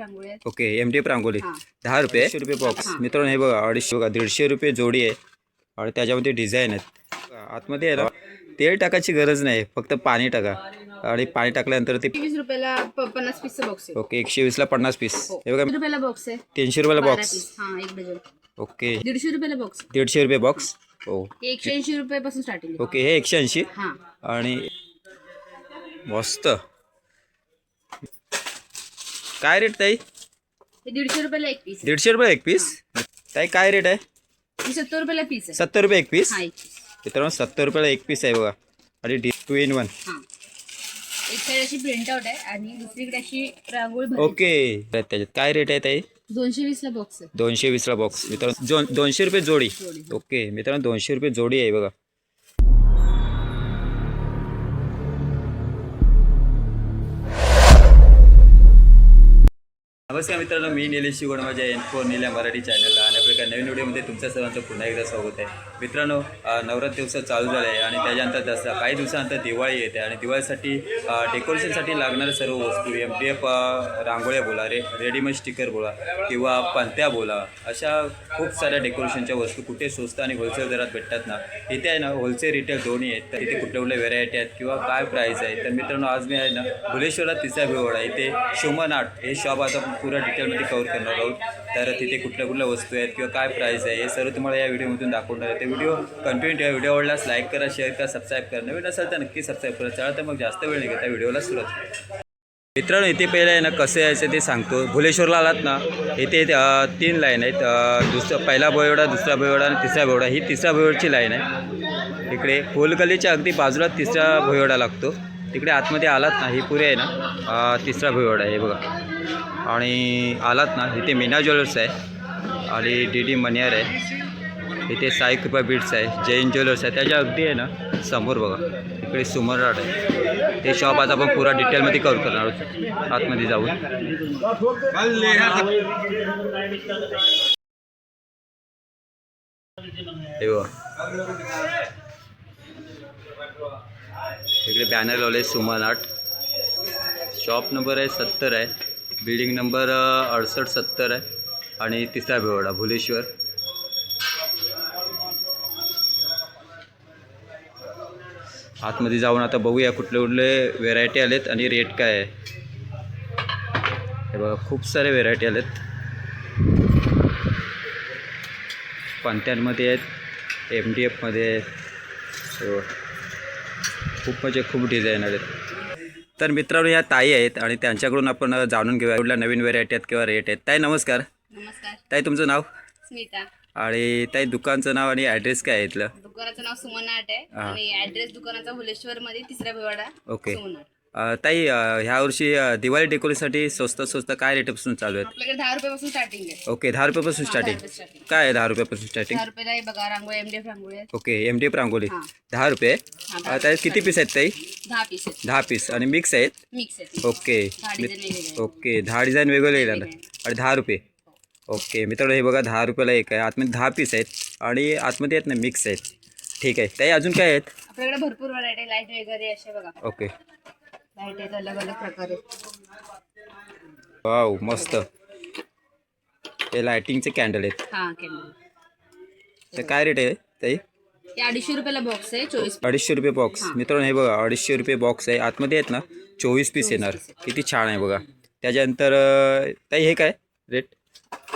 रांगोळी आहेत. Okay M rangoli हा. दहा रुपये. एकशे रुपये बॉक्स हा. मित्रांनो हे बघा अडीचशे बघा दीडशे रुपये जोडी आहे. आणि त्याच्यामध्ये डिझाईन आहेत. आतमध्ये आहे ना तेल टाकायची गरज नाही फक्त पाणी टाका. आणि पाणी टाकल्यानंतर ते वीस रुपयाला प- पन्नास पीसचं बॉक्स आहे. ओके एकशे वीसला पन्नास पीस. हो. हे बघा. किती रुपयाला बॉक्स आहे. तीनशे रुपयाला बारा बॉक्स पीस. हा एक डझन. ओके. दीडशे रुपयाला बॉक्स दीडशे रुपये बॉक्स हो. एकशे ऐंशी रुपयापासून स्टार्टिंग ओके हे एकशे ऐंशी. हा. आणि मस्त. काय रेट ताई? हे दीडशे रुपयाला एक पीस दीडशे रुपये एक पीस ताई काय रेट आहे? हे सत्तर रुपयाला पीस आहे. सत्तर रुपये एक पीस हा एक पीस मित्रांनो सत्तर रुपयाला एक पीस आहे बघा. आणि डी टू इन वन हा. एक साईड अशी प्रिंट आउट आहे आणि दुसरीकडे अशी रांगोळी भरली. ओके. त्याच्यात काय रेट आहे ताई? दोनशे वीस ला बॉक्स आहे. दोनशे वीसला बॉक्स मित्रांनो जो दोनशे रुपये जोडी. जोडी. ओके. मित्रांनो दोनशे रुपये जोडी आहे बघा. नमस्कार मित्रांनो मी निलेश शिवण माझ्या एन फोर निल्या मराठी चॅनलला आणि आपल्या नवीन व्हिडिओमध्ये तुमच्या सर्वांचं पुन्हा एकदा स्वागत आहे. मित्रांनो नवरात्र दिवस चालू झाला आहे आणि त्याच्यानंतर दसरा काही दिवसानंतर दिवाळी येते आणि दिवाळीसाठी डेकोरेशनसाठी लागणाऱ्या सर्व वस्तू एम टी एफ रांगोळ्या बोला रे रेडीमेड स्टिकर बोला किंवा पंत्या बोला अशा खूप साऱ्या डेकोरेशनच्या वस्तू कुठे स्वस्त आणि होलसेल दरात भेटतात ना इथे आहे ना होलसेल रिटेल दोन्ही आहेत. तर इथे कुठल्या कुठल्या व्हेरायटी आहेत किंवा काय प्राईस आहे. तर मित्रांनो आज मी आहे ना भुलेश्वरात तिसरा भिवडा इथे शोमन आर्ट हे शॉप आता पुरा डिटेलमध्ये कवर करणार आहोत. तर तिथे कुठल्या कुठल्या वस्तू आहेत किंवा काय प्राईस आहे हे सर्व तुम्हाला या व्हिडिओमधून दाखवणार आहे. ते व्हिडिओ कंटिन्यू ठेवा. व्हिडिओ आवडल्यास लाईक करा शेअर करा सबस्क्राईब करा. नवीन असेल तर नक्की सबस्क्राईब करा. चला तर मग जास्त वेळ नाही घेता व्हिडिओला सुरुवात मित्रांनो इथे पहिलं आहे ना कसं यायचं ते सांगतो. भुलेश्वरला आलात ना इथे तीन लाईन आहेत. दुसरा पहिला बोयवडा दुसरा बोयवडा आणि तिसरा बोयवडा ही तिसऱ्या बोयवडची लाईन आहे. इकडे होलगलीच्या अगदी बाजूला तिसरा भोयवडा लागतो. तिकडे आतमध्ये आलात ना ही पुरे आहे ना? तिसरा भिवड आहे हे बघा. आणि आलात ना इथे मीना ज्वेलर्स आहे आणि डी डी मनियार आहे. इथे साई कृपा बीट्स आहे जैन ज्वेलर्स आहे. त्याच्या अगदी आहे ना समोर बघा. इकडे सुमरराट आहे. ते शॉप आज आपण पुरा डिटेलमध्ये कव्हर करणार आहोत. आतमध्ये जाऊन. हे बघा. इकडे बॅनर लावले सुमन आर्ट. शॉप नंबर आहे सत्तर आहे. बिल्डिंग नंबर अडसष्ट सत्तर आहे. आणि तिसरा बेवडा भुलेश्वर. आतमध्ये जाऊन आता बघूया कुठले कुठले व्हेरायटी आलेत आणि रेट काय आहे. हे बघा खूप सारे व्हेरायटी आलेत. पंत्यांमध्ये आहेत एम डी एफमध्ये आहेत. खूप म्हणजे खूप डिझाईन आहेत. तर मित्रांनो या ताई आहेत आणि त्यांच्याकडून आपण जाणून घेऊया कुठल्या नवीन व्हेरायटी आहेत किंवा रेट आहेत. ताई नमस्कार. नमस्कार. ताई तुमचं नाव? स्मिता. आणि ताई दुकानचं नाव आणि ॲड्रेस काय आहे इथलं? दुकानाचं नाव सुमन आर्ट आहे. आणि ऍड्रेस दुकानाचा भुलेश्वर मध्ये तिसरा भिवाडा ओके. सुमन आर्ट. अ, ताई ह्या वर्षी दिवाळी डेकोरेशनसाठी स्वस्त स्वस्त काय रेटपासून चालू आहेत? आपल्याकडे दहा रुपयापासून स्टार्टिंग आहे. ओके दहा रुपयापासून स्टार्टिंग. काय आहे दहा रुपयापासून स्टार्टिंग दहा रुपयाला हे बघा रांगोळी एमडीएफ रांगोळी आहेत. Okay M D F rangoli हा. दहा रुपये? हा, दहा अ, त्यात किती पीस आहेत ताई? दहा पीस आहेत. दहा पीस आणि मिक्स आहेत? मिक्स आहेत. ओके. दहा डिझाईन वेगवेगळे आहेत. ओके दहा डिझाईन वेगवेगळे येणार. आणि दहा रुपये? ओके मित्रांनो हे बघा दहा रुपयाला एक आहे. आतमध्ये दहा पीस आहेत. आणि आतमध्ये आहेत ना मिक्स आहेत. ठीक आहे. ताई अजून काय आहेत? आपल्याकडे भरपूर व्हरायटी लाइट वगैरे असे बघा. ओके. अलग अलग प्रकारे वाव मस्त. हे लायटिंगचे कॅन्डल आहेत. हा कॅन्डल तर काय रेट आहे ताई? हे अडीचशे रुपयाला बॉक्स आहे चोवीस अडीचशे रुपये बॉक्स मित्रांनो हे बघा अडीचशे रुपये बॉक्स आहे. आतमध्ये आहेत ना चोवीस पीस येणार. किती छान आहे बघा. त्याच्यानंतर अं, ताई हे काय रेट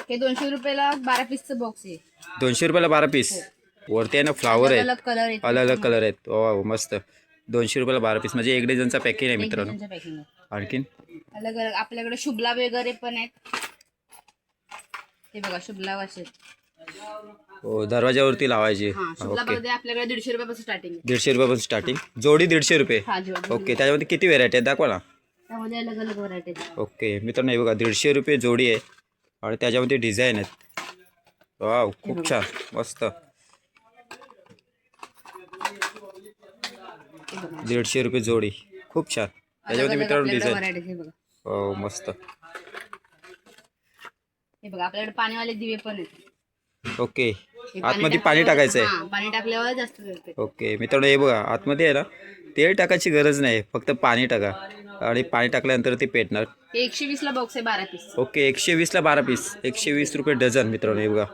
हे दोनशे रुपयाला बारा पीसचं बॉक्स आहे. दोनशे रुपयाला बारा पीस वरती आहे ना फ्लावर आहेत. अलग कलर आहेत. अलग अलग कलर आहेत. वा मस्त. दोनशे रुपयाला बारा पीस म्हणजे एक डझनचा पॅकेज आहे मित्रांनो. पॅकिंग आणखीन? अलग अलग आपल्याकडे शुभला वगैरे पण आहेत. हे बघा शुभला असे हो दरवाजावरती लावायची. हा शुभला ओके आपल्याकडे दीडशे रुपयापासून स्टार्टिंग आहे. दीडशे रुपयापासून स्टार्टिंग जोडी दीडशे रुपये. हा ओके त्याच्यामध्ये किती व्हेरायटी आहेत? दाखवा ना. त्यामध्ये अलग अलग व्हरायटी ओके मित्रांनो हे बघा दीडशे रुपये जोडी आहे. आणि त्याच्यामध्ये डिझाईन आहेत. वाव खूप छान. मस्त हे बघा दीडशे रुपये जोडी. खूप छान. त्याच्यामध्ये मित्रांनो डिझाईन हे मस्त. हे बघा आपल्याकडे पाणीवाले दिवे पण आहेत. ओके. आतमध्ये पाणी टाकायचं आहे. पाणी टाकल्यावर जास्त. ओके. मित्रांनो हे बघा आतमध्ये आहे ना तेल टाकायची गरज नाही फक्त पाणी टाका. आणि पाणी टाकल्यानंतर ते पेटणार. एकशे वीसला बॉक्स आहे बारा पीस ओके एकशे वीसला बारा पीस एकशे वीस रुपये डझन मित्रांनो हे बघा.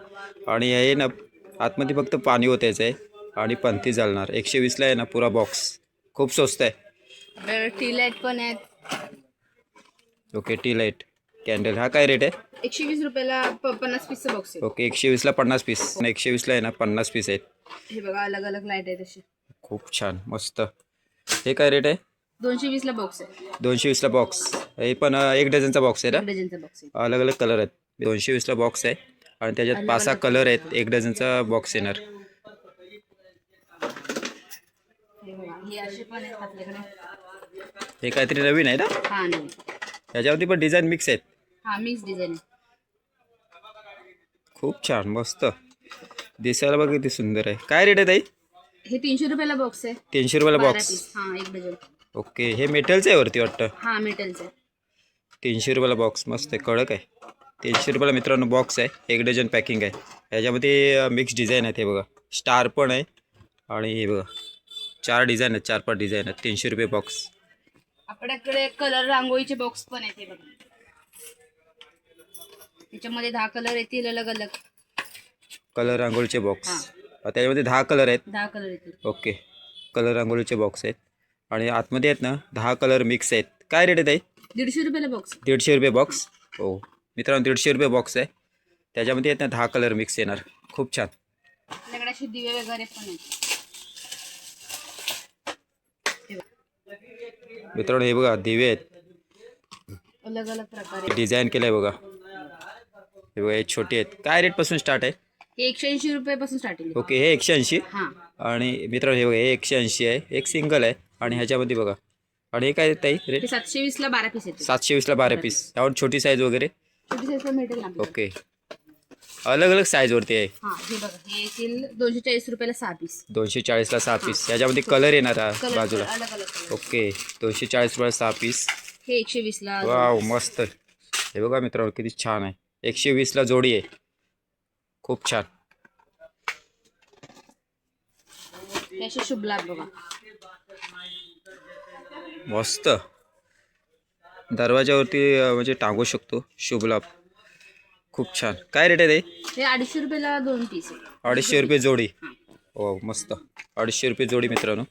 आणि हे ना आतमध्ये फक्त पाणी होतायचं आहे. आणि पंथी चालणार एकशे वीसला आहे ना पुरा बॉक्स खूप स्वस्त आहे. टी लाइट पण आहेत. Okay T light. कॅन्डल हा काय रेट आहे? एकशे वीस रुपयाला पन्नास पीसचं बॉक्स आहे. ओके एकशे वीसला पन्नास पीस एकशे वीसला आहे ना पन्नास पीस आहेत. हे बघा अलग अलग लाइट आहे तशी. खूप छान मस्त. हे काय रेट आहे? दोनशे वीसला बॉक्स आहे. दोनशे वीसला बॉक्स हे पण एक डझनचा बॉक्स आहे ना? डझनचा बॉक्स अलग अलग कलर आहेत. दोनशे वीसला बॉक्स आहे. आणि त्याच्यात पाच सहा कलर आहेत. एक डझनचा बॉक्स येणार. हे बघा असे पण आहेत आपल्याकडे काहीतरी नवीन आहे ना? हा नाही याच्यावरती पण डिझाईन मिक्स आहेत. हा मिक्स डिझाईन आहे. खूप छान मस्त. दिसायला बघ किती सुंदर आहे. काय रेट आहे ताई? हे तीनशे रुपयाला बॉक्स आहे. तीनशे रुपयाला बारा बॉक्स पीस हा एक डझन. ओके हे मेटलचं आहे वरती वाटतं? हा मेटलचं तीनशे रुपयाला बॉक्स मस्त आहे कडक आहे. तीनशे रुपयाला मित्रांनो बॉक्स आहे एक डझन पॅकिंग आहे. याच्यामध्ये मिक्स डिझाईन आहेत हे बघा. स्टार पण आहे. आणि हे बघा. चार डिझाईन आहेत चार पाच डिझाईन आहेत. तीनशे रुपये बॉक्स आपल्याकडे कलर रांगोळीचे बॉक्स पण आहेत हे बघा. त्याच्यामध्ये दहा कलर येतील अलग अलग. कलर रांगोळीचे बॉक्स त्याच्यामध्ये दहा कलर आहेत. दहा कलर येतील. ओके कलर रांगोळीचे बॉक्स आहेत. आणि आतमध्ये आहेत ना दहा कलर मिक्स आहेत. काय रेट आहे ताई? दीडशे रुपयाला बॉक्स दीडशे रुपये बॉक्स हो. मित्रांनो दीडशे रुपये बॉक्स आहे. त्याच्यामध्ये आहेत ना दहा कलर मिक्स येणार. खूप छान. आपल्याकडे असे दिवे वगैरे पण आहेत हे बघा. मित्रांनो हे बघा दिवे आहेत. अलग अलग प्रकारे. डिझाईन केलं आहे बघा. हे बघा हे छोटे आहेत. काय रेटपासून स्टार्ट आहे? हे एकशे ऐंशी रुपयापासून स्टार्टिंग ओके हे एकशे ऐंशी? हा. आणि मित्रांनो हे बघा हे एकशे ऐंशी आहे. एक सिंगल आहे. आणि ह्याच्यामध्ये बघा. आणि हे काय ताई रेट सातशे वीसला बारा पीस सातशे वीसला बारा पीस त्यावर छोटी साईज वगैरे? छोटी. ओके. अलग अलग साईजवरती आहे. हा हे बघा हे येतील दोनशे चाळीस रुपयाला सहा पीस दोनशे चाळीसला सहा पीस याच्यामध्ये कलर येणार हा कलर बाजूला. अलग ओके दोनशे चाळीस रुपयाला सहा पीस हे एकशे वीसला वाव मस्त. हे बघा मित्रांनो किती छान आहे. एकशे वीसला जोडी आहे. खूप छान. हे असे शुभ लाभ बघा. मस्त. दरवाजावरती अं, म्हणजे टांगू शकतो. शुभ लाभ. खूप छान. काय रेट आहे ते हे अडीचशे रुपयाला दोन पीस आहे. अडीचशे रुपये जोडी. हो मस्त. अडीचशे रुपये जोडी मित्रांनो.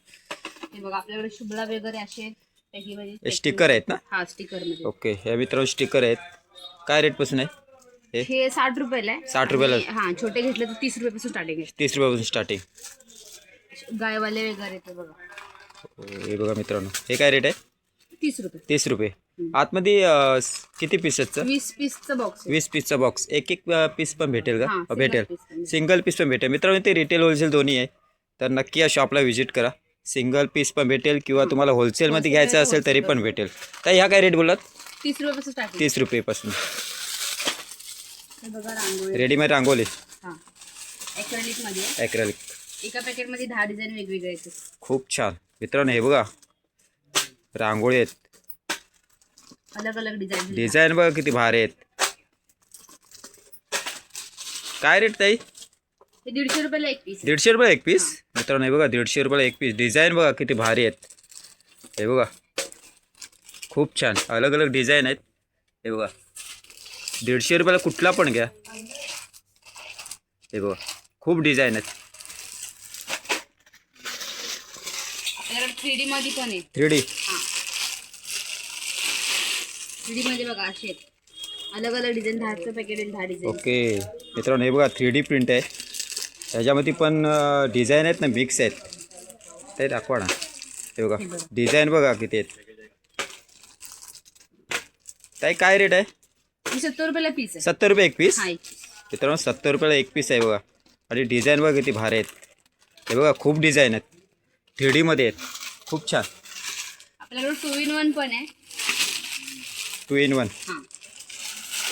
हे बघा आपल्याकडे शुभ लाभ वगैरे असे आहेत. हे स्टिकर आहेत ना? हा स्टिकरमध्ये. ओके हे मित्रांनो स्टिकर आहेत. काय रेटपासून आहे? हे? हे साठ रुपयाला आहे. साठ रुपयाला. आणि हा छोटे घेतले तर तीस रुपयापासून स्टार्टिंग तीस रुपयापासून स्टार्टिंग आहे गायवाले वगैरे ते बघा. हे बघा मित्रांनो. हे काय रेट आहे? तीस रुपये. तीस रुपये. आतमध्ये अं, किती पीसेसचं वीस पीसचं बॉक्स वीस पीसचा बॉक्स एक एक पीस पण भेटेल हा, का single भेटेल. piece पण. सिंगल पीस पण भेटेल. मित्रांनो ते रिटेल होलसेल दोन्ही आहे. तर नक्की या शॉपला व्हिजिट करा. सिंगल पीस पण भेटेल किंवा तुम्हाला होलसेलमध्ये Wholesale घ्यायचं असेल तरी पण भेटेल. तर ह्या काय रेट बोलात तीस रुपयापासून तीस रुपयेपासून. बघा रांगोळी. रेडीमेड रांगोली हा. ॲक्रेलिकमध्ये. आहे. ॲक्रेलिक एका पॅकेटमध्ये दहा डिझाईन वेगवेगळे आहेत. खूप छान. मित्रांनो हे बघा. रांगोळी आहेत. अलग अलग डिझाईन डिझाईन बघा किती भारी आहेत. काय रेट ताई? हे दीडशे रुपयाला एक पीस दीडशे रुपये एक पीस मित्रांनो हे बघा दीडशे रुपयाला एक पीस डिझाईन बघा किती भारी आहेत. हे बघा. खूप छान. अलग अलग डिझाईन आहेत. हे बघा. दीडशे रुपयाला कुठला पण घ्या. हे बघा. खूप डिझाईन आहेत. थ्री डी मध्ये पण आहे. थ्री डी बघा असे आहेत. अलग अलग डिझाईन दहाचं पॅकेट आहे दहा डिझाईन ओके. मित्रांनो हे बघा थ्री डी प्रिंट आहे. त्याच्यामध्ये पण डिझाईन आहेत ना मिक्स आहेत. ते दाखवा ना. हे बघा डिझाईन बघा किती आहेत. ताई काय रेट आहे? सत्तर रुपयाला पीस आहे. सत्तर रुपये एक पीस. मित्रांनो सत्तर रुपयाला एक पीस आहे बघा. आणि डिझाईन बघा किती भारी आहेत. हे बघा खूप डिझाईन आहेत. थ्री डीमध्ये आहेत. खूप छान. आपल्याकडे टू इन वन पण आहे. टू इन वन हा.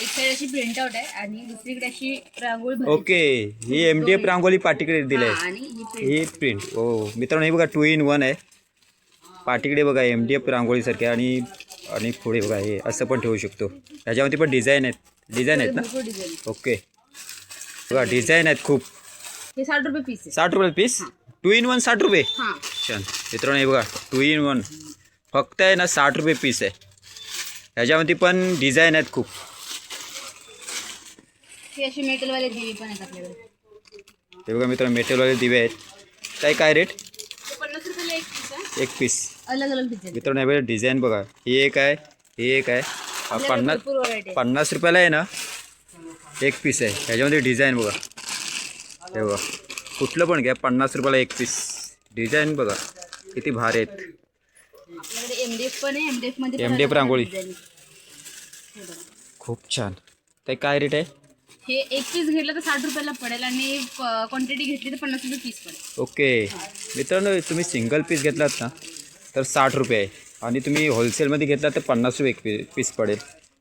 एक साईड अशी प्रिंट आउट आहे आणि दुसरीकडे अशी रांगोळी भरली. ओके ही एम डी एफ रांगोली पार्टीकडे दिली हा, आहे आणि ही print. ही प्रिंट हो. मित्रांनो हे बघा टू इन वन आहे. पाठीकडे बघा एम डी एफ रांगोळीसारखे आणि आणि पुढे बघा हे असं पण ठेवू शकतो. त्याच्यामध्ये पण डिझाईन आहेत. डिझाईन आहेत ना? भरपूर ओके बघा डिझाईन आहेत खूप. हे साठ रुपये पीस आहे. साठ रुपये पीस टू इन वन साठ रुपये? हा. छान. मित्रांनो हे बघा टू इन वन फक्त आहे ना साठ रुपये पीस आहे. ह्याच्यामध्ये पण डिझाईन आहेत खूप. हे मेटलवाले दिवे पण आहेत आपल्याकडे. हे बघा मित्र मेटेरियलवाले दिवे आहेत. काय काय रेट पन्नास रुपयाला एक पीस आहे. एक पीस अलग अलग डिझाईन मित्रांनो हे डिझाईन बघा. ही एक आहे ही एक आहे. हा पन्नास भरपूर व्हरायटी आहे. पन्नास रुपयाला आहे ना? एक पीस आहे. ह्याच्यामध्ये डिझाईन बघा. हे बघा. कुठलं पण घ्या पन्नास रुपयाला एक पीस डिझाईन बघा. किती भारी आहेत. आपल्याकडे एमडीएफ पण आहे. एमडीएफमध्ये रांगोळी. हे. खूप छान. ते काय रेट आहे? हे एक पीस घेतलं तर साठ रुपयाला पडेल आणि क्वांटिटी घेतली तर पन्नास रुपये पीस पडेल. ओके. मित्रांनो तुम्ही सिंगल पीस घेतलात ना तर साठ रुपये आहे. आणि तुम्ही होलसेलमध्ये घेतला तर पन्नास रुपये एक पी पीस पडेल.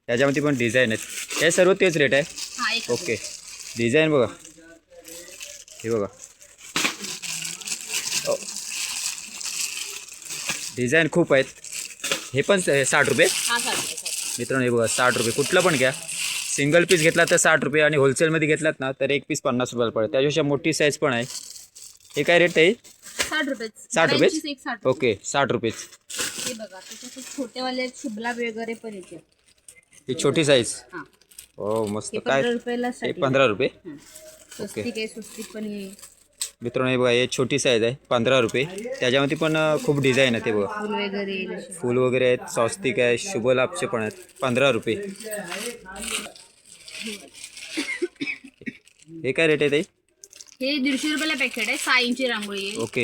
त्याच्यामध्ये पण डिझाईन आहेत. हे सर्व तेच रेट आहे? हा ओके. डिझाईन बघा. हे बघा. डिझाईन खूप आहेत. हे पण साठ रुपये? हा साठ. मित्रांनो हे बघा साठ रुपये. कुठलं पण घ्या. सिंगल पीस घेतला तर साठ रुपये आणि होलसेलमध्ये घेतलात ना तर एक पीस पन्नास रुपयाला पडेल. त्याच्यापेक्षा मोठी साईज पण आहे. हे काय रेट आहे? साठ रुपये. साठ रुपये? ओके साठ रुपये. हे बघा त्याच्यात छोटेवाले शुभला वगैरे पण येते. ही छोटी साईज हा. हो मस्त. हे काय? पंधरा रुपयाला हे पंधरा रुपये. स्वस्तिक आहे स्वस्तिक पण मित्रांनो हे बघा हे छोटी साईज आहे पंधरा रुपये. त्याच्यामध्ये पण खूप डिझाईन आहे ते बघा. फुल वगैरे. आहेत स्वस्तिक आहे शुभ लाभचे पण आहेत पंधरा रुपये. हे काय रेट आहे ते हे दीडशे रुपयाला पॅकेट आहे सहा इंची रांगोळी आहे. ओके.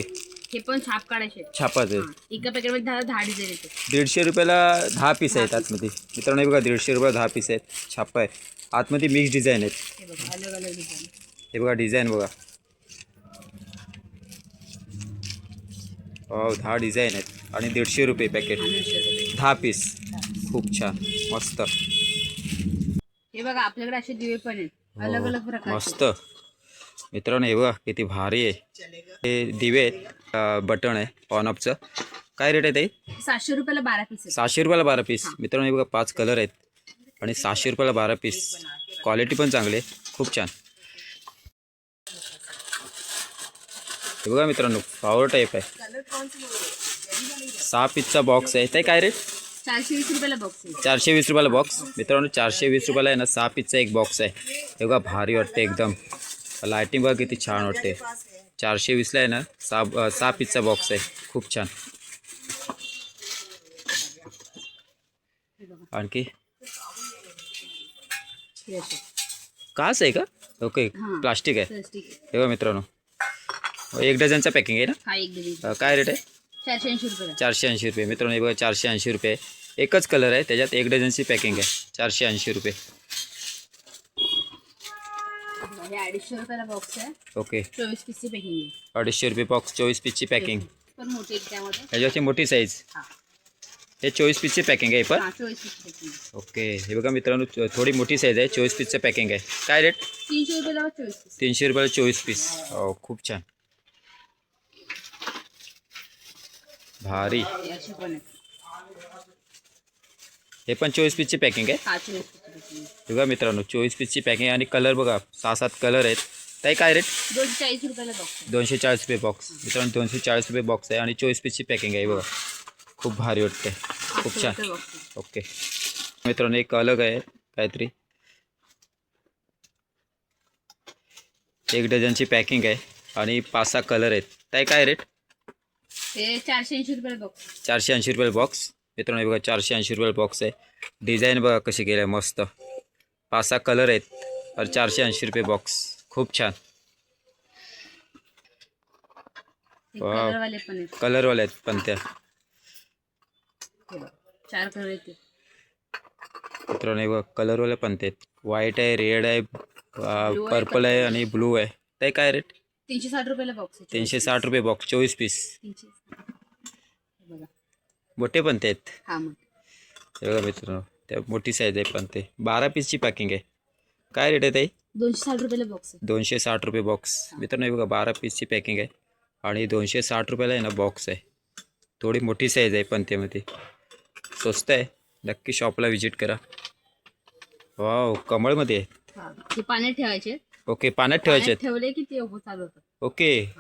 हे पण छाप काढायचे. छापाचे. एका पॅकेटमध्ये दहा दहा डिझाईन येते दीडशे रुपयाला दहा पीस आहेत आतमध्ये. मित्रांनो बघा दीडशे रुपयाला दहा पीस आहेत. छापा आहे. आतमध्ये मिक्स डिझाईन आहेत. हे बघा डिझाईन बघा. हो दहा डिझाईन आहेत. आणि दीडशे रुपये पॅकेट दहा पीस खूप छान. मस्त. हे बघा आपल्याकडे असे दिवे पण आहेत. अलग अलग प्रकार मस्त. मित्रांनो हे बघा किती भारी आहे. हे दिवे आहेत. बटन आहे ऑन ऑफचं काय रेट आहे ते सातशे रुपयाला बारा पीस सहाशे रुपयाला बारा पीस मित्रांनो हे बघा पाच कलर आहेत. आणि सहाशे रुपयाला बारा पीस क्वालिटी पण चांगली आहे. खूप छान. हे बघा मित्रांनो पॉवर टाईप आहे. सहा पीसचा बॉक्स आहे. ते काय रेट चारशे वीस रुपयाला बॉक्स चारशे वीस रुपयाला बॉक्स मित्रांनो चारशे वीस रुपयाला आहे ना सहा पीसचा एक बॉक्स आहे. हे बघा भारी वाटते एकदम. लायटिंग बघा किती छान वाटते. चारशे वीसला आहे ना सहा सहा पीसचा बॉक्स आहे. खूप छान. आणखी? हे. काच आहे का? ओके. प्लास्टिक आहे. प्लास्टिक आहे. हे बघा मित्रांनो. एक डझनचा पॅकिंग आहे ना? हा एक डझन. अ, काय रेट आहे? चारशे ऐंशी रुपयाला चारशे ऐंशी रुपये. मित्रांनो हे बघा चारशे ऐंशी रुपये. एकच कलर आहे त्याच्यात एक डझनची पॅकिंग आहे. चारशे ऐंशी रुपये. हे अडीचशे रुपयाला बॉक्स आहे. ओके. चोवीस पीसची पॅकिंग आहे. अडीचशे रुपये बॉक्स चोवीस पीसची पॅकिंग पण मोठी आहे त्यामध्ये. ह्याच्यावरची मोठी साईज हा. हे चोवीस पीसची पॅकिंग आहे पण? हा चोवीस पीसची पॅकिंग आहे. ओके. हे बघा मित्रांनो चो- थोडी मोठी साईज आहे चोवीस पीसचं पॅकिंग आहे. काय रेट तीनशे रुपयाला चोवीस पीस तीनशे रुपयाला चोवीस पीस हो खूप छान. भारी. हे पण हे चोवीस पीसची पॅकिंग आहे. बघा मित्रांनो चोवीस पीसची पॅकिंग आणि कलर बघा सहा सात कलर आहेत. ताई काय रेट दोनशे चाळीस रुपयाला बॉक्स दोनशे चाळीस रुपये बॉक्स मित्रांनो दोनशे चाळीस रुपये बॉक्स आहे आणि चोवीस पीसची पॅकिंग आहे बघा. खूप भारी वाटते खूप छान. ओके. मित्रांनो एक अलग आहे काहीतरी. एक डझनची पॅकिंग आहे आणि पाच सहा कलर आहेत. ताई काय रेट चारशे ऐंशी रुपयाला बॉक्स आहे चारशे ऐंशी रुपयाला बॉक्स मित्रांनो हे बघा चारशे ऐंशी रुपयाला बॉक्स आहे. डिझाईन बघा कशी केली आहे मस्त. पाच सहा कलर आहेत आणि चारशे ऐंशी रुपये बॉक्स खूप छान. हे Wow. कलरवाले पण आहेत. कलरवाले आहेत पण त्या. हे बघा. चार कलर येते मित्रांनो हे बघा कलरवाले पण ते आहेत. व्हाईट आहे रेड आहे पर्पल आहे आणि ब्लू आहे. ते काय रेट तीनशे साठ रुपयाला बॉक्स आहे तीनशे साठ रुपये बॉक्स चोवीस पीस तीनशे हे बघा. मोठे पण ते आहेत. हा मग. हे बघा मित्रांनो त्या मोठी साईज आहे पण ते. बारा पीसची पॅकिंग आहे. काय रेट आहे ताई? दोनशे साठ रुपयाला बॉक्स आहे. दोनशे साठ रुपये बॉक्स मित्रांनो हे बघा बारा पीसची पॅकिंग आहे. आणि दोनशे साठ रुपयाला आहे ना बॉक्स आहे. थोडी मोठी साईज आहे पण त्यामध्ये. स्वस्त आहे. नक्की शॉपला व्हिजिट करा. वाव कमळमध्ये आहे. हा. हे पाण्यात ठेवायचे. ओके पाण्यात ठेवायचे आहेत ठेवले की ते उभं चालू होतं. ओके.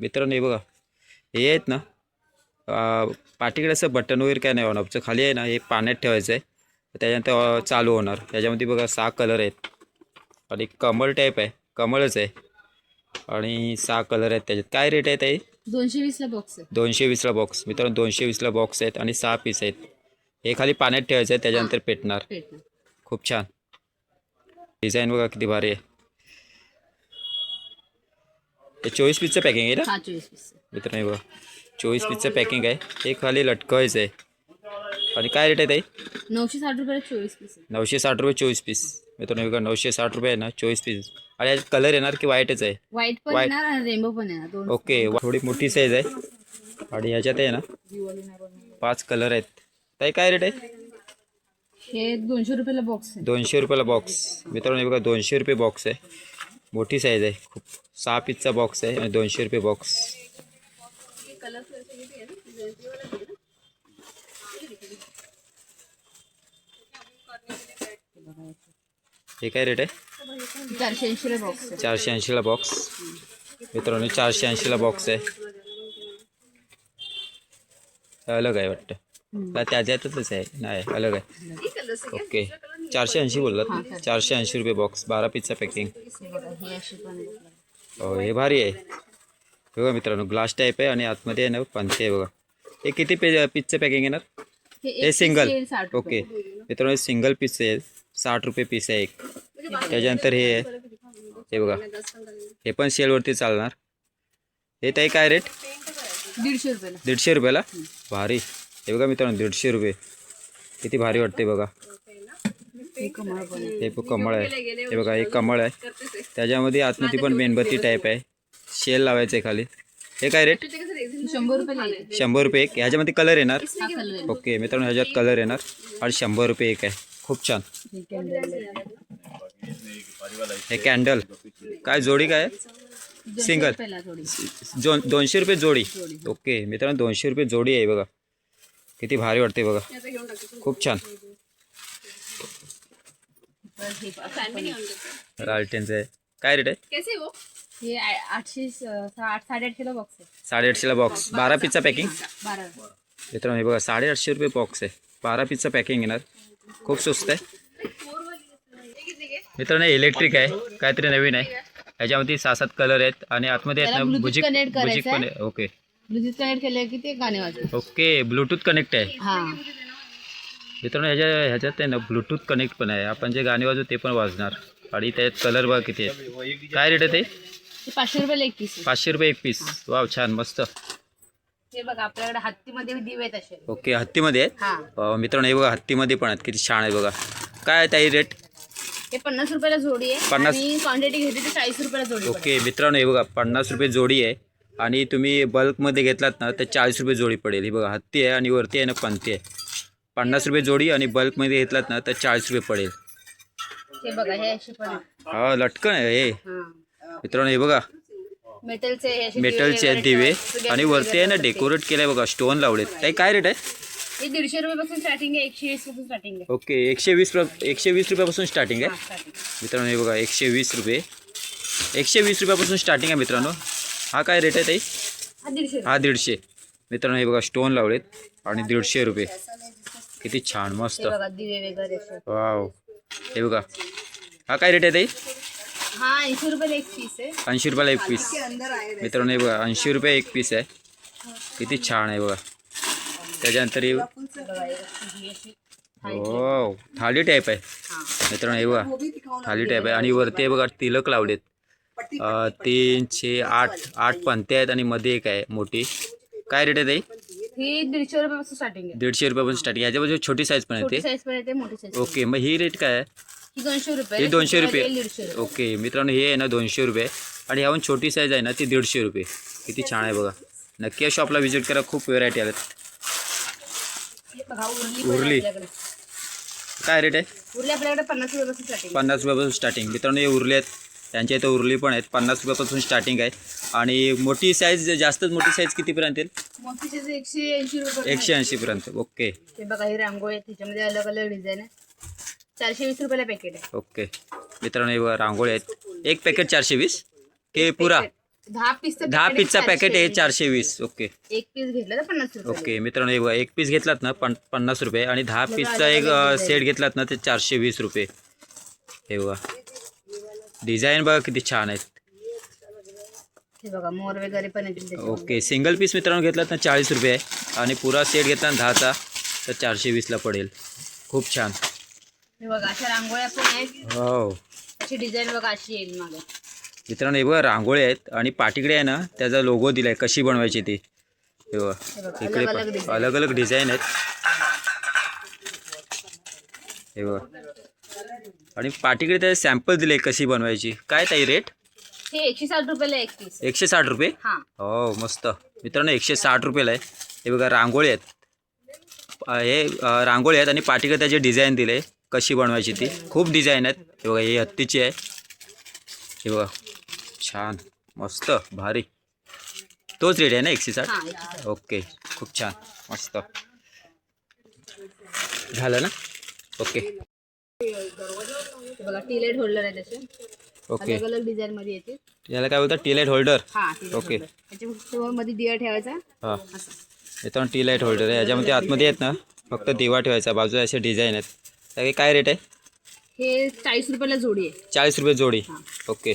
मित्रांनो हे बघा. हे आहेत ना पाठीकडे असं बटन वगैरे काय नाही ऑनऑफचं खाली आहे ना हे पाण्यात ठेवायचं आहे त्याच्यानंतर चालू होणार. त्याच्यामध्ये बघा सहा कलर आहेत. आणि कमळ टाईप आहे. कमळच आहे. आणि सहा कलर आहेत त्याच्यात. काय रेट आहे ताई? दोनशे वीसला बॉक्स आहे. दोनशे वीसला बॉक्स मित्रांनो दोनशे वीसला बॉक्स आहेत आणि सहा पीस आहेत. हे खाली पाण्यात ठेवायचं आहे त्याच्यानंतर पेटणार. पेट खूप छान. डिझाईन बघा किती भारी आहे. हे चोवीस पीसचं पॅकिंग आहे ना? हा चोवीस पीस मित्रांनो हे बघा चोवीस पीसचं पॅकिंग आहे हे खाली लटकवायचं आहे आणि काय रेट आहे ताई? नऊशे साठ रुपयाला चोवीस पीस आहे नऊशे साठ रुपये चोवीस पीस। मित्रांनो हे बघा नऊशे साठ रुपये आहे ना चोवीस पीस। आणि कलर येणार की व्हाईटच आहे व्हाईट पण White. येणार आणि रेनबो पण येणार दोन ओके थोडी मोठी साईज आहे. आणि ह्याच्यात आहे ना पाच कलर आहेत. ताई काय रेट आहे? हे दोनशे रुपयाला बॉक्स आहे. दोनशे रुपयाला बॉक्स मित्रांनो हे बघा दोनशे रुपये बॉक्स आहे. मोठी साईज आहे खूप. सहा पीसचा बॉक्स आहे आणि दोनशे रुपये बॉक्स हे काय रेट आहे? चारशे ऐंशीला बॉक्स चारशे ऐंशीला बॉक्स मित्रांनो चारशे ऐंशीला बॉक्स आहे. अलग आहे वाटतं. त्याच्यातच आहे? नाही अलग आहे. ओके चारशे ऐंशी बोललात. चारशे. ऐंशी रुपये बॉक्स बारा पीसचा पॅकिंग हे हे भारी आहे. हे बघा मित्रांनो ग्लास टाईप आहे आणि आतमध्ये आहे ना पंथे आहे बघा. हे किती पे पीसचं पॅकिंग येणार हे सिंगल ओके रुपये. मित्रांनो सिंगल पीस आहे. साठ रुपये पीस आहे एक. त्याच्यानंतर हे आहे. हे बघा. हे पण सेलवरती चालणार. हे ताई काय रेट दीडशे रुपयाला. दीडशे रुपयाला? भारी. हे बघा मित्रांनो दीडशे रुपये. किती भारी वाटते बघा. हे कमळ पण हे कमळ आहे. हे बघा हे कमळ आहे. त्याच्यामध्ये आतमध्ये पण मेणबत्ती टाईप आहे. शेल लावायचं आहे खाली. हे काय रेट शंभर एक. रुपये एक? ह्याच्यामध्ये कलर येणार? ओके मित्रांनो ह्याच्यात कलर येणार. आणि शंभर रुपये एक आहे. खूप छान. हे कॅन्डल काय जोडी काय? जो दोनशे रुपये जोडी. ओके मित्रांनो दोनशे रुपये जोडी आहे बघा. किती भारी वाटते बघा. खूप छान. हे आहे. आहे. काय रेट आहे? हे आ- आठशे स- आठ साडेआठ किलो बॉक्स आहे. साडेआठशेला बॉक्स बारा पीसचा पॅकिंग बारा. मित्रांनो हे बघा साडेआठशे रुपये बॉक्स आहे. बारा पीसचं पॅकिंग येणार. खूप स्वस्त आहे. मित्रांनो इलेक्ट्रिक आहे. काहीतरी नवीन आहे. ह्याच्यामध्ये सहा सात कलर आहेत आणि आतमध्ये आहेत त्याला ना Bluetooth भुजिक connect भुजिक करायचं पण आहे. आहे ओके ब्लूटूथ कनेक्ट केलं की ते गाणे ओके ब्लूटूथ कनेक्ट आहे. हा. मित्रांनो ह्याच्या ह्याच्यात आहे ना ब्लूटूथ कनेक्ट पण आहे. आपण जे गाणे वाजवू ते पण वाजणार. आणि त्याच्यात कलर बघा किती आहेत काय रेट आहे ते? ते पाचशे रुपयाला एक पीस आहे. पाचशे रुपये एक पीस वाव छान मस्त. हे बघा आपल्याकडे हत्तीमध्ये दिवे आहेत असे. ओके हत्तीमध्ये आहेत? अं, मित्रांनो हे बघा हत्तीमध्ये पण आहेत. किती छान आहे बघा. काय आहे ताई रेट हे पन्नास रुपयाला जोडी आहे. पन्नास- आणि क्वांटिटी घेतली तर चाळीस रुपयाला जोडी. ओके मित्रांनो हे बघा पन्नास रुपये जोडी आहे. आणि तुम्ही बल्कमध्ये घेतलात ना तर चाळीस रुपये जोडी पडेल. ही बघा हत्ती आहे आणि वरती आहे ना पंथी आहे. पन्नास रुपये जोडी आणि बल्कमध्ये घेतलात ना तर चाळीस रुपये पडेल. हे बघा हे पण. हा लटकन आहे हे. मित्रांनो हे बघा. मेटलचे हे असे मेटलचे आहेत दिवे. आणि वरती आहे ना डेकोरेट केलंय बघा स्टोन लावलेत. ताई काय रेट आहे? हे दीडशे रुपयापासून स्टार्टिंग आहे एकशे वीसपासून स्टार्टिंग आहे. ओके एकशे वीस रुप- एकशे वीस रुपयापासून स्टार्टिंग आहे. हा, starting. मित्रांनो हे बघा एकशे वीस रुपये. एकशे वीस रुपयापासून स्टार्टिंग आहे मित्रांनो. हा काय रेट आहे ताई? हा दीडशे. रुपये. हा दीडशे. मित्रांनो हे बघा स्टोन लावलेत आणि दीडशे रुपये. किती छान मस्त. बघा दिवे वगैरे असे. वाव. हे बघा. हा काय रेट आहे ताई? हा ऐंशी रुपयाला एक पीस आहे. ऐंशी रुपयाला एक पीस मित्रांनो हे बघा ऐंशी रुपये एक पीस आहे. किती छान आहे बघा. त्याच्यानंतर हे बघा हे ही अशी हो थाली टाईप आहे. हा मित्रांनो हे बघा. थाली टाईप आहे. आणि वरती हे बघा तिलक लावलेत. अं, तीन छे आठ आठ पंते आहेत आणि मध्ये एक आहे मोठी. काय रेट आहे ताई? ही दीडशे रुपयापासून स्टार्टिंग आहे. दीडशे रुपयापासून स्टार्टिंग छोटी साईज पण छोटी येते साईज पण येते मोठी साईज ओके मग ही रेट काय आहे? ही दोनशे रुपये हे दोनशे रुपये. दीडशे रुपये. ओके मित्रांनो हे आहे ना दोनशे रुपये. आणि ह्याहून छोटी साईज आहे ना ती दीडशे रुपये. किती छान आहे बघा. नक्की या शॉपला व्हिजिट करा खूप व्हेरायटी आल्यात. हे बघा उरली पण उरली. आपल्याकडे. काय रेट आहे? उरली आपल्याकडे पन्नास रुपयापासून स्टार्टिंग पन्नास रुपयापासून स्टार्टिंग मित्रांनो हे उरले आहेत. त्यांच्या इथं उरली पण आहेत. पन्नास रुपयापासून स्टार्टिंग आहे. आणि मोठी साईज जास्तच मोठी साईज कितीपर्यंत येईल? मोठी साईज एकशे ऐंशी रुपये एकशे ऐंशीपर्यंत ओके हे बघा ही रांगोळी आहे त्याच्यामध्ये अलग अलग डिझाईन आहे चारशे वीस रुपयाला पॅकेट आहे. ओके मित्रांनो हे रांगोळी आहेत. एक पॅकेट चारशे वीस? के पुरा. दहा पीसचं दहा पीसचा पॅकेट आहे चारशे. वीस. ओके एक पीस घेतलं तर पन्नास रुपये. ओके मित्रांनो हे एक पीस घेतलात ना पन पन्नास रुपये. आणि दहा पीसचा एक. सेट घेतलात ना ते चारशे वीस रुपये. हे बघा. डिझाईन बघा किती छान आहेत. हे बघा मोर वगैरे पण येतील त्याच्यामध्ये. ओके सिंगल पीस मित्रांनो घेतलात ना चाळीस रुपये आहे. आणि पुरा सेट घेतला ना दहाचा तर चारशे वीसला पडेल. खूप छान. हे बघा अशा रांगोळ्या पण आहेत. हो. अशी डिझाईन बघा अशी येईल मागे. मित्रांनो हे बघा रांगोळी आहेत. आणि पाठीकडे आहे ना त्याचा लोगो दिलाय कशी बनवायची ती. हे बघा बघा इकडे अलग अलग पण डिझाईन अलग अलग डिझाईन आहेत. हे बघा. आणि पाठीकडे त्या सॅम्पल दिले कशी बनवायची? काय ताई रेट हे एकशे साठ रुपयाला एक पीस एकशे साठ रुपये? हा. हो मस्त. मित्रांनो एकशे साठ रुपयाला आहे. हे बघा रांगोळी आहेत. हे अ, रांगोळी आहेत आणि पाठीकडे त्याचे डिझाईन दिले. कशी बनवायची ती? खूप डिझाईन आहेत. हे बघा ही हत्तीची आहे. हे बघा छान. मस्त भारी. तोच रेट आहे ना एकशे साठ हा एकशे साठ. ओके खूप छान. मस्त. झालं ना? ओके. बघा टीलेट होल्डर आहे त्याचे. ओके अलग अलग डिझाइनमध्ये येते याला काय बोलतात? टी लाइट होल्डर हा ओके. त्याच्या मध्ये दिवा ठेवायचा. हां. लाइट होल्डर आहे. याच्यामध्ये आतमध्ये आहेत ना फक्त दिवा ठेवायचा. बाजूला असे डिझाईन आहेत. त्याचे काय रेट आहे? हे चाळीस रुपयाला जोडी आहे. चाळीस रुपये जोडी. ओके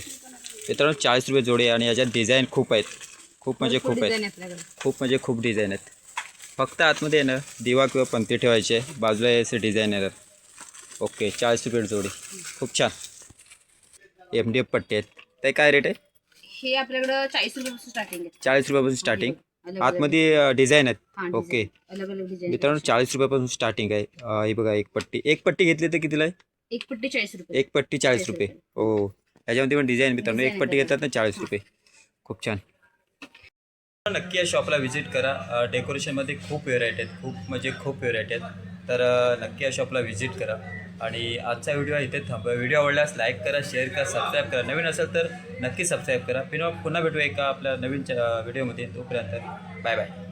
मित्रांनो चाळीस रुपये जोडी आहे आणि याच्यात डिझाईन खूप आहेत. खूप म्हणजे खूप आहेत. खूप म्हणजे खूप डिझाईन आहेत. फक्त आतमध्ये आहे ना दिवा किंवा पंक्ती ठेवायची. बाजूला असे डिझाईन येतात. ओके चाळीस रुपये जोडी. खूप छान. एम डी एफ पट्टी आहेत. ते काय रेट आहे? हे आपल्याकडं चाळीस रुपयापासून स्टार्टिंग आहे. चाळीस रुपयापासून स्टार्टिंग आतमध्ये डिझाईन हा, आहेत. ओके. अलग अलग डिझाईन मित्रांनो चाळीस रुपयापासून स्टार्टिंग आहे. अं, ही बघा एक पट्टी. एक पट्टी घेतली तर कितीला आहे? एक पट्टी चाळीस रुपये. एक पट्टी चाळीस रुपये. हो. याच्यामध्ये पण डिझाईन मित्रांनो. एक पट्टी घेतात ना चाळीस रुपये. खूप छान. नक्की या शॉपला व्हिजिट करा. डेकोरेशनमध्ये खूप व्हेरायटी आहेत. खूप म्हणजे खूप व्हेरायटी आहेत. तर अ, नक्की या शॉपला व्हिजिट करा. आणि आजचा व्हिडिओ इथे थांबवा व्हिडिओ आवडल्यास लाईक करा शेअर करा सबस्क्राईब करा. नवीन असेल तर नक्की सबस्क्राईब करा. पुन्हा पुन्हा भेटू एका आपल्या नवीन व्हिडिओमध्ये. तोपर्यंत बाय बाय